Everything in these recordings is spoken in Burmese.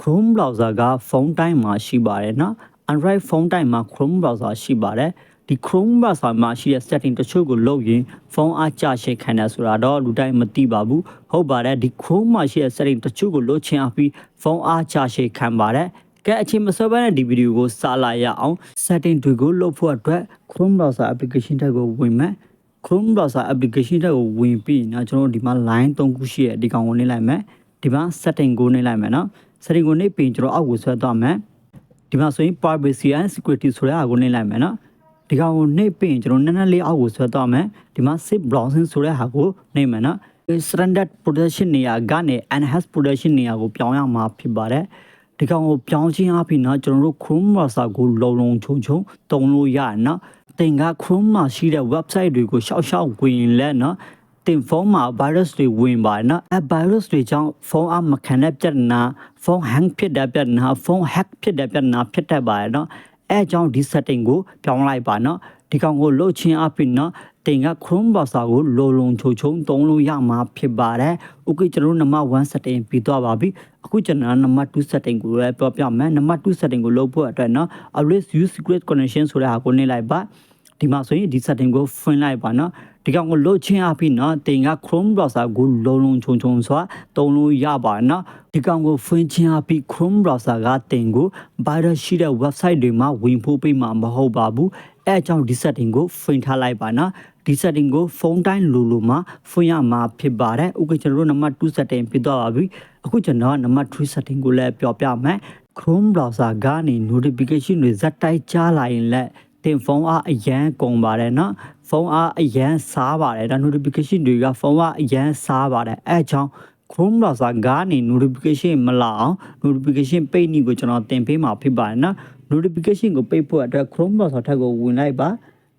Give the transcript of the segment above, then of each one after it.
Chrome browser ကဖုန်းတိုင်းမှာရှိပါတယ်နော် Android ဖုန်းတိုင်းမှာ Chrome browser ရှိပါတယ်ဒီ Chrome browser မှာရှိတဲ့ setting တချို့ကိုလုပ်ရင်ဖုန်းအားကျရှင်းခံတယ်ဆိုတာတော့လူတိုင်းမသိပါဘူးဟုတ်ပါတယ်ဒီ Chrome မှာရှိတဲ့ setting တချို့ကိုလုပ်ချင်အပြီးဖုန်းအားကျရှင်းခံပါတယ်ကဲအချိန်မစောဘဲနဲ့ဒီဗီဒီယိုကိုစလာရအောင် setting တွေကိုလုပ်ဖို့အတွက် Chrome browser application တက်ကိုဝင်မယ် Chrome browser application တက်ကိုဝင်ပြီးနော်ကျွန်တော်တို့ဒီမှာ line 3ခုရှိရဲ့ဒီကောင်ကိုနှိပ်လိုက်မယ်ဒီမှာ setting ကိုနှိပ်လိုက်မယ်နော် setting ကိုနှိပ်ပြီးကျွန်တော်အောက်ကိုဆွဲသွားမယ်ဒီမှာဆိုရင် privacy and security ဆိုတဲ့ဟာကိုနှိပ်လိုက်မယ်နော်ဒီကောင်ကိုနှိပ်ပြီးကျွန်တော်နည်းနည်းလေးအောက်ကိုဆွဲသွားမယ်ဒီမှာ safe browsing ဆိုတဲ့ဟာကိုနှိပ်မယ်နော် standard protection နေရာကနေ enhanced protection နေရာကိုပြောင်းရမှာဖြစ်ပါတယ်ဒီကောင်ကိုပြောင်းခြင်းအပြင်တော့ကျွန်တော်တို့ Chrome browser ကိုလုံလုံခြုံခြုံတုံလို့ရနော်တင်က Chrome မှာရှိတဲ့ website တွေကိုရှောက်ရှောက်ဝင်လဲနော် တင်ဖုန်းမှာ virus တွေဝင်ပါတယ်နော်အဲ virus တွေကြောင့်ဖုန်းအမခံတဲ့ပြဿနာဖုန်း hang ဖြစ်တဲ့ပြဿနာဖုန်း hack ဖြစ်တဲ့ပြဿနာဖြစ်တတ်ပါတယ်နော်အဲအကြောင်းဒီ setting ကိုပြောင်းလိုက်ပါနော်ဒီကောင်ကိုလုတ်ချင်းအပြင်နော်တင်က Chrome browser ကိုလိုလုံချုံချုံသုံးလို့ရမှာဖြစ်ပါတယ်။ Okay ကျွန်တော်တို့နံပါတ်1 setting ပြီးသွားပါပြီ။အခုကျွန်တော်နံပါတ်2 setting ကိုလည်းပြောပြမယ်။နံပါတ်2 setting ကိုလုပ်ဖို့အတွက်နော် always use secret connection ဆိုတဲ့ဟာကိုနှိပ်လိုက်ပါ။ဒီမှာဆိုရင်ဒီ setting ကိုဖွင့်လိုက်ပါနော် ဒီကောင်ကိုလုတ်ချင်းအပြီးနော်တင်က Chrome browser ကိုလုံလုံချုံချုံစွာသုံးလို့ရပါနော်ဒီကောင်ကိုဖွင့်ချင်းအပြီး Chrome browser ကတင်ကို virus ရှိတဲ့ website တွေမှာဝင်ဖို့ပြမှာမဟုတ်ပါဘူးအဲအကြောင်းဒီ setting ကိုဖွင့်ထားလိုက်ပါနော်ဒီ setting ကိုဖုန်းတိုင်းလိုလိုမှာဖွင့်ရမှာဖြစ်ပါတယ်ဥက္ကကျွန်တော်တို့နံပါတ်2 setting ပြသွားပါပြီအခုကျွန်တော်နံပါတ်3 setting ကိုလည်းပြောပြမယ် Chrome browser ကနေ notification တွေဇက်တိုက်ကြားလာရင်လည်းတင်ဖုန်းအားအရန်ကုန်ပါတယ်နော် ဖုန်းအားအရန်စားပါတယ်ဒါ notification တွေကဖုန်းအားအရန်စားပါတယ်အဲအကြောင်း Chrome browser ကနေ notification မလာအောင် notification ပိတ်နည်းကိုကျွန်တော်တင်ပေးမှာဖြစ်ပါတယ်နော် notification ကိုပိတ်ဖို့အတွက် Chrome browser ထက်ကိုဝင်လိုက်ပါ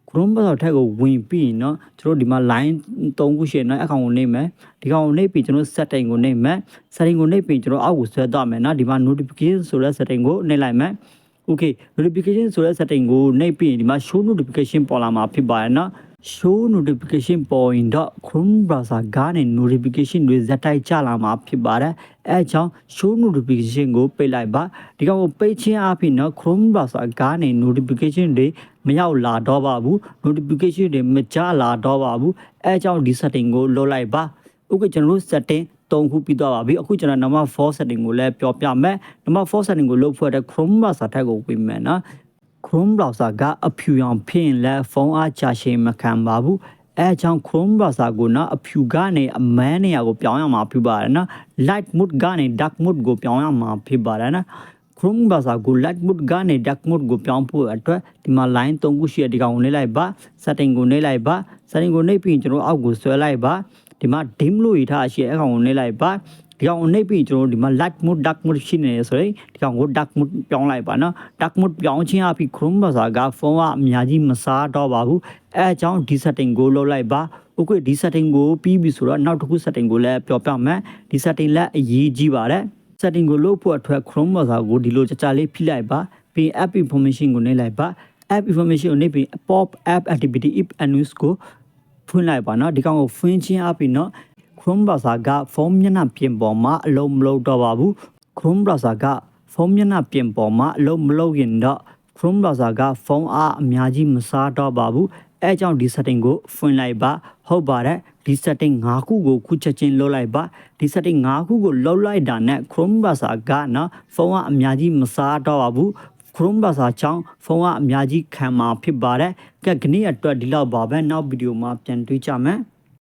Chrome browser ထက်ကိုဝင်ပြီးเนาะကျွန်တော်ဒီမှာ line 3ခုရှိတယ်เนาะအကောင်ကိုနှိပ်မယ်ဒီကောင်ကိုနှိပ်ပြီးကျွန်တော် setting ကိုနှိပ်မယ် setting ကိုနှိပ်ပြီးကျွန်တော်အောက်ကိုဆွဲသွားမယ်เนาะဒီမှာ notification ဆိုတဲ့ setting ကိုနှိပ်လိုက်မယ် okay notification ဆိုတဲ့ setting ကိုနှိပ်ပြီးဒီမှာ show notification ပေါ်လာမှာဖြစ်ပါတယ်နော် show notification ပေါ်ရင်တော့ Chrome browser ကနေ notification တွေဇက်တိုက်ကျလာမှာဖြစ်ပါတယ်အဲအကြောင်း show notification ကိုပိတ်လိုက်ပါဒီကောင်ကိုပိတ်ခြင်းအပြင်နော် Chrome browser ကနေ notification တွေမရောက်လာတော့ပါဘူး notification တွေမကြလာတော့ပါဘူးအဲအကြောင်းဒီ setting ကိုလွတ်လိုက်ပါ okay ကျွန်တော်တို့ setting တုံခုပြီးသွားပါပြီအခုကျွန်တော် number 4 setting ကိုလည်းပြောပြမယ် number 4 setting ကိုလုပ်ဖို့အတွက် Chrome browser ထက်ကိုဝင်မယ်နော် Chrome browser ကအဖြူရောင်ဖြစ်ရင်လည်းဖုန်းအားချရှင်မခံပါဘူးအဲအကြောင်း Chrome browser ကိုနော်အဖြူကနေအမန်းနေရာကိုပြောင်းရမှာဖြစ်ပါတယ်နော် light mode ကနေ dark mode ကိုပြောင်းရမှာဖြစ်ပါတယ်နော် Chrome browser ကို light mode ကနေ dark mode ကိုပြောင်းဖို့အတွက်ဒီမှာ line 3ခုရှိတဲ့ဒီကောင်ကိုနှိပ်လိုက်ပါ setting ကိုနှိပ်လိုက်ပါ setting ကိုနှိပ်ပြီးကျွန်တော်အောက်ကိုဆွဲလိုက်ပါ ဒီမှာ dim လို့ရထားရှိတဲ့အဲကောင်ကိုနှိပ်လိုက်ပါဒီကောင်ကိုနှိပ်ပြီးကျွန်တော်ဒီမှာ light mode dark mode ရှိနေတယ်ဆိုရင်ဒီကောင်ကို dark mode ပြောင်းလိုက်ပါနော် dark mode ပြောင်းခြင်းအပြင် Chrome browser ကဖုန်းကအများကြီးမစားတော့ပါဘူးအဲအကြောင်းဒီ setting ကိုလုပ်လိုက်ပါဥက္ကဒီ setting ကိုပြီးပြီဆိုတော့နောက်တစ်ခု setting ကိုလည်းပြောပြမယ်ဒီ setting လည်းအရေးကြီးပါတယ် setting ကိုလုပ်ဖို့အတွက် Chrome browser ကိုဒီလိုကြကြလေးဖိလိုက်ပါပြီး app information ကိုနှိပ်လိုက်ပါ app information ကိုနှိပ်ပြီး pop app activity if and news ကို ဖွင့်လိုက်ပါနော်ဒီကောင်ကိုဖွင့်ချင်းအပြင်နော် Chrome browser ကဖုန်းမျက်နှာပြင်ပေါ်မှာအလုံးမလုံးတော့ပါဘူး Chrome browser ကဖုန်းမျက်နှာပြင်ပေါ်မှာအလုံးမလုံးရင်တော့ Chrome browser ကဖုန်းအားအများကြီးမစားတော့ပါဘူးအဲကြောင့်ဒီ setting ကိုဖွင့်လိုက်ပါဟုတ်ပါတယ်ဒီ setting ၅ခုကိုခုချက်ချင်းလုပ်လိုက်ပါဒီ setting ၅ခုကိုလုပ်လိုက်တာနဲ့ Chrome browser ကနော်ဖုန်းကအများကြီးမစားတော့ပါဘူး Chrome browser ကြောင့်ဖုန်းကအများကြီးခံမှာဖြစ်ပါတယ်ကဲခဏအတွက်ဒီလောက်ပါပဲနောက်ဗီဒီယိုမှာပြန်တွေ့ကြမယ်